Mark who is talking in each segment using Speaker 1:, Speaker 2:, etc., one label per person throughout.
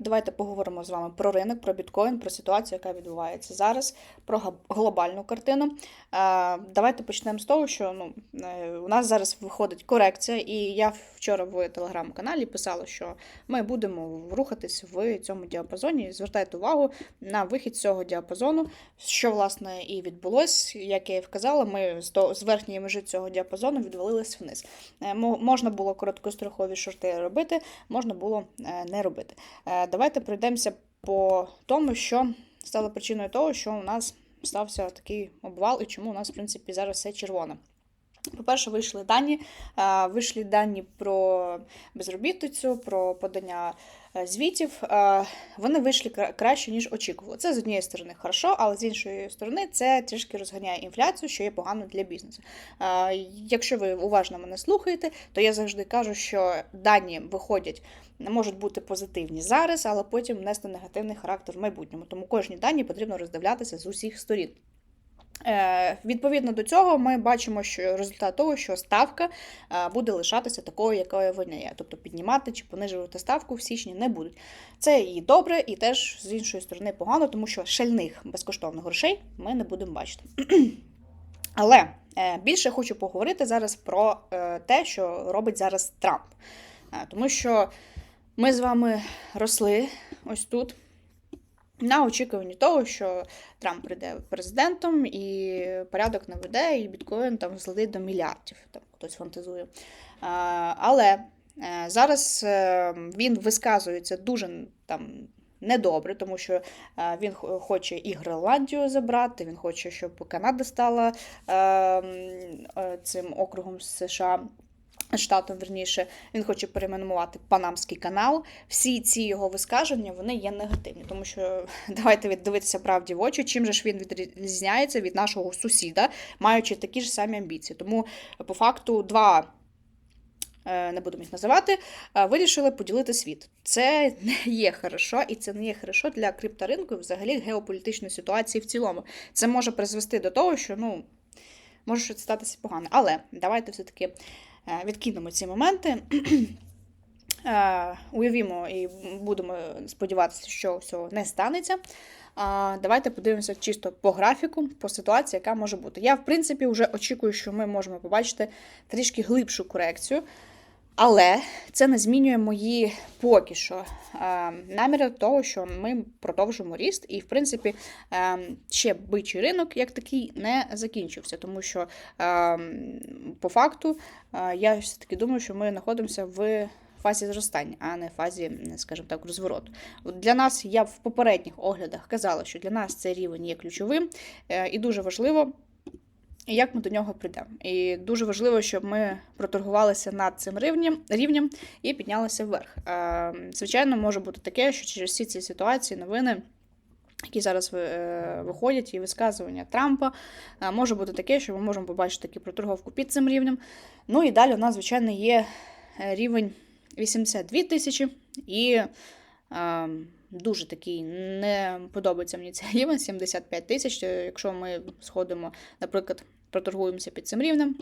Speaker 1: Давайте поговоримо з вами про ринок, про біткоін, про ситуацію, яка відбувається зараз, про глобальну картину. Е, Давайте почнемо з того, що ну, е, у нас зараз виходить корекція, і я вчора в телеграм-каналі писала, що ми будемо рухатись в цьому діапазоні. Звертайте увагу на вихід цього діапазону, що власне і відбулось. Як я і вказала, ми з верхньої межі цього діапазону відвалились вниз. Е, Можна було короткострокові шорти робити, можна було не робити. Е, Давайте пройдемося по тому, що стало причиною того, що у нас стався такий обвал і чому у нас, в принципі, зараз все червоне. По-перше, вийшли дані. е, Вийшли дані про безробітницю, про подання е, звітів. Е, Вони вийшли краще, ніж очікували. Це з однієї сторони хорошо, але з іншої сторони це трішки розганяє інфляцію, що є погано для бізнесу. Якщо ви уважно мене слухаєте, то я завжди кажу, що дані виходять можуть бути позитивні зараз, але потім нести негативний характер в майбутньому. Тому кожні дані потрібно роздивлятися з усіх сторін. Е, відповідно до цього, ми бачимо, що результат того, що ставка е, буде лишатися такою, якою вона є. Тобто піднімати чи понижувати ставку в січні не будуть. Це і добре, і теж з іншої сторони погано, тому що шальних безкоштовних грошей ми не будемо бачити. Але е, більше хочу поговорити зараз про те, що робить зараз Трамп. Тому що ми з вами росли ось тут на очікуванні того, що Трамп прийде президентом і порядок наведе, і біткоін там злетить до мільярдів. Там хтось фантазує. Але е, зараз е, він висказується дуже там. Недобре, тому що е, він хоче і Гренландію забрати, він хоче, щоб Канада стала цим округом США, штатом верніше. Він хоче перейменувати Панамський канал. Всі ці його вискаження вони є негативні, тому що давайте віддивитися правді в очі, чим же ж він відрізняється від нашого сусіда, маючи такі ж самі амбіції. Тому по факту два. е, Не будемо їх називати, е, вирішили поділити світ. Це не є хорошо, і це не є хорошо для крипторинку і взагалі геополітичної ситуації в цілому. Це може призвести до того, що ну може щось статися погано. Але давайте все-таки відкинемо ці моменти. Е, Уявімо і будемо сподіватися, що всього не станеться. Давайте подивимося чисто по графіку, по ситуації, яка може бути. Я, в принципі, вже очікую, що ми можемо побачити трішки глибшу корекцію, але це не змінює мої поки що наміри того, що ми продовжимо ріст, і, в принципі, ще бичий ринок як такий не закінчився, тому що по факту я все-таки думаю, що ми знаходимося в фазі зростання, а не фазі, скажімо так, розвороту. Для нас я в попередніх оглядах казала, що для нас цей рівень є ключовим е, і дуже важливо. Як ми до нього прийдемо? І дуже важливо, щоб ми проторгувалися над цим рівнем, рівнем і піднялися вверх. Е, Звичайно, може бути таке, що через всі ці ситуації, новини, які зараз е, виходять, і висказування Трампа, е, може бути таке, що ми можемо побачити таку проторговку під цим рівнем. Ну і далі у нас, звичайно, є рівень 82 тисячі і е, дуже такий не подобається мені цей рівень 75 тисяч. Е, Якщо ми сходимо, наприклад, проторгуємося під цим рівнем.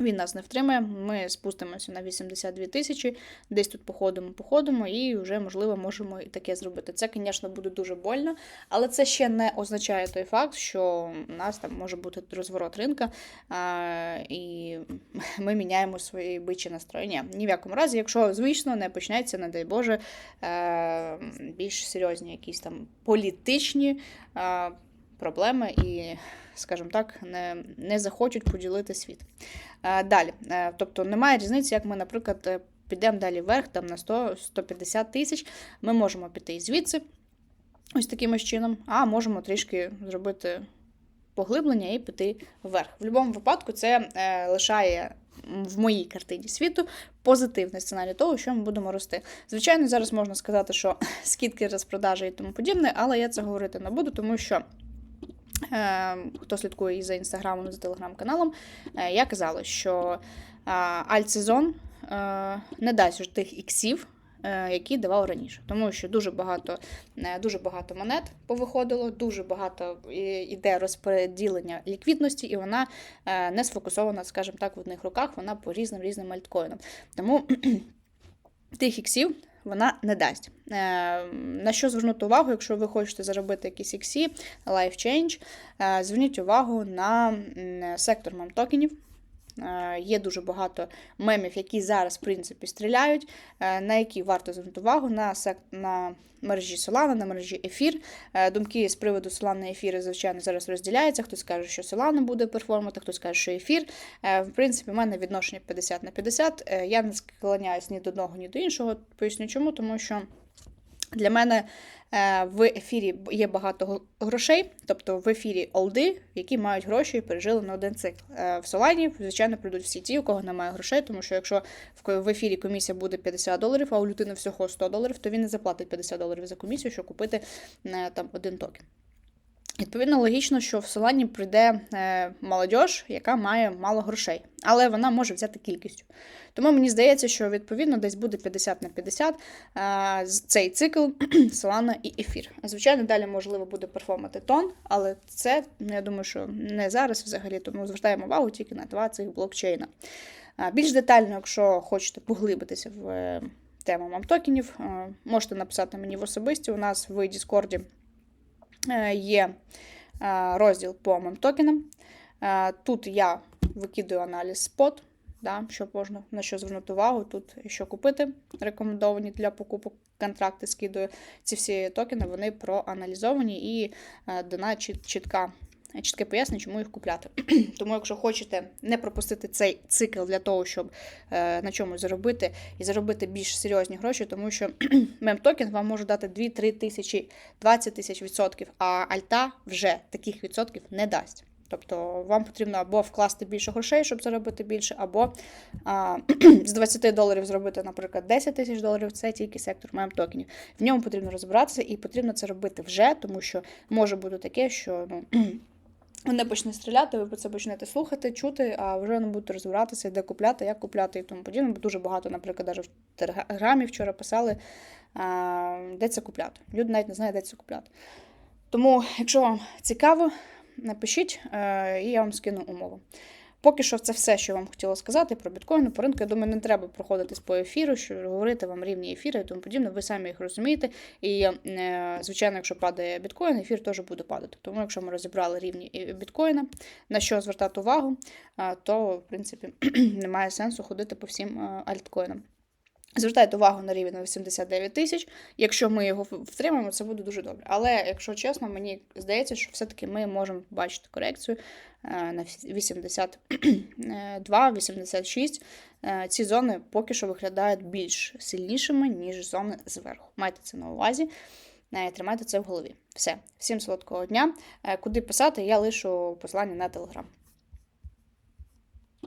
Speaker 1: Він нас не втримає, ми спустимося на 82 тисячі, десь тут походимо, походимо, і вже, можливо, можемо і таке зробити. Це, звісно, буде дуже больно, але це ще не означає той факт, що у нас там може бути розворот ринка, а, і ми міняємо свої бичі настроєння. Ні в якому разі, якщо, звісно, не почнеться, не дай Боже, е, більш серйозні якісь там політичні проблеми і, скажімо так, не, не захочуть поділити світ. Е, Далі, Е, тобто немає різниці, як ми, наприклад, е, підемо далі вверх, там на 100-150 тисяч, ми можемо піти звідси, ось таким ось чином, а можемо трішки зробити поглиблення і піти вверх. В будь-якому випадку це лишає в моїй картині світу позитивний сценарій того, що ми будемо рости. Звичайно, зараз можна сказати, що скидки розпродажі і тому подібне, але я це говорити не буду, тому що. Е, Хто слідкує і за інстаграмом, і за телеграм-каналом, е, я казала, що е, альтсезон не дасть тих іксів, які давав раніше. Тому що дуже багато, дуже багато монет повиходило, дуже багато іде розподілення ліквідності, і вона не сфокусована, скажімо так, в одних руках, вона по різним різним альткоїнам. Тому тих іксів вона не дасть. Е, На що звернути увагу, якщо ви хочете заробити якісь XC, Life Change, е, зверніть увагу на сектор мем-токенів. Е, Є дуже багато мемів, які зараз, в принципі, стріляють, е, на які варто звернути увагу на, сек... на мережі Solana, на мережі Ефір. Е, Думки з приводу Solana і ефіру, звичайно, зараз розділяються. Хтось каже, що Solana буде перформати, хтось каже, що ефір. В принципі, в мене відношення 50 на 50. Е, Я не склоняюсь ні до одного, ні до іншого. Поясню чому, тому що. Для мене е, в ефірі є багато грошей, тобто в ефірі олди, які мають гроші і пережили на один цикл. Е, В Солані, звичайно, прийдуть всі ті, у кого немає грошей, тому що якщо в ефірі комісія буде 50 доларів, а у людини всього 100 доларів, то він не заплатить 50 доларів за комісію, щоб купити е, там один токен. Відповідно, логічно, що в Солані прийде е, молодь, яка має мало грошей, але вона може взяти кількістю. Тому мені здається, що відповідно десь буде 50 на 50 е, цей цикл Solana і ефір. Звичайно, далі можливо буде перформати тон, але це ну, я думаю, що не зараз взагалі, тому звертаємо увагу тільки на два цих блокчейна. Е, Більш детально, якщо хочете поглибитися в тему мамтокенів, можете написати мені в особисті. У нас в Діскорді є е, розділ по моїм токенам. Тут я викидаю аналіз спот, да, що можна на що звернути увагу. Тут що купити, рекомендовані для покупок контракти скидаю. Ці всі токени вони проаналізовані і е, дана чітка. Чітке пояснення, чому їх купляти. Тому, якщо хочете не пропустити цей цикл для того, щоб е, на чомусь заробити і заробити більш серйозні гроші, тому що мем-токен вам може дати 2-3 тисячі 20 тисяч відсотків, а альта вже таких відсотків не дасть. Тобто вам потрібно або вкласти більше грошей, щоб заробити більше, або а, з 20 доларів зробити, наприклад, 10 тисяч доларів. Це тільки сектор мем-токенів. В ньому потрібно розбиратися і потрібно це робити вже, тому що може бути таке, що ну. Вони почне стріляти, ви про це почнете слухати, чути, а вже не будете розбиратися, де купляти, як купляти і тому подібне. Бо дуже багато, наприклад, навіть в телеграмі вчора писали, де це купляти. Люди навіть не знають, де це купляти. Тому, якщо вам цікаво, напишіть, е, і я вам скину умову. Поки що це все, що я вам хотіла сказати про біткоїни, по ринку. Я думаю, не треба проходитись по ефіру, що говорити вам рівні ефіри і тому подібне. Ви самі їх розумієте. І, е, звичайно, якщо падає біткоін, ефір теж буде падати. Тому, якщо ми розібрали рівні біткоїна, на що звертати увагу, е, то в принципі немає сенсу ходити по всім е, альткоїнам. Звертайте увагу на рівень 89 тисяч. Якщо ми його втримаємо, це буде дуже добре. Але якщо чесно, мені здається, що все-таки ми можемо бачити корекцію е, на 82-86. Е, Ці зони поки що виглядають більш сильнішими, ніж зони зверху. Майте це на увазі. Е, Тримайте це в голові. Все, всім солодкого дня. Е, Куди писати, я лишу посилання на телеграм.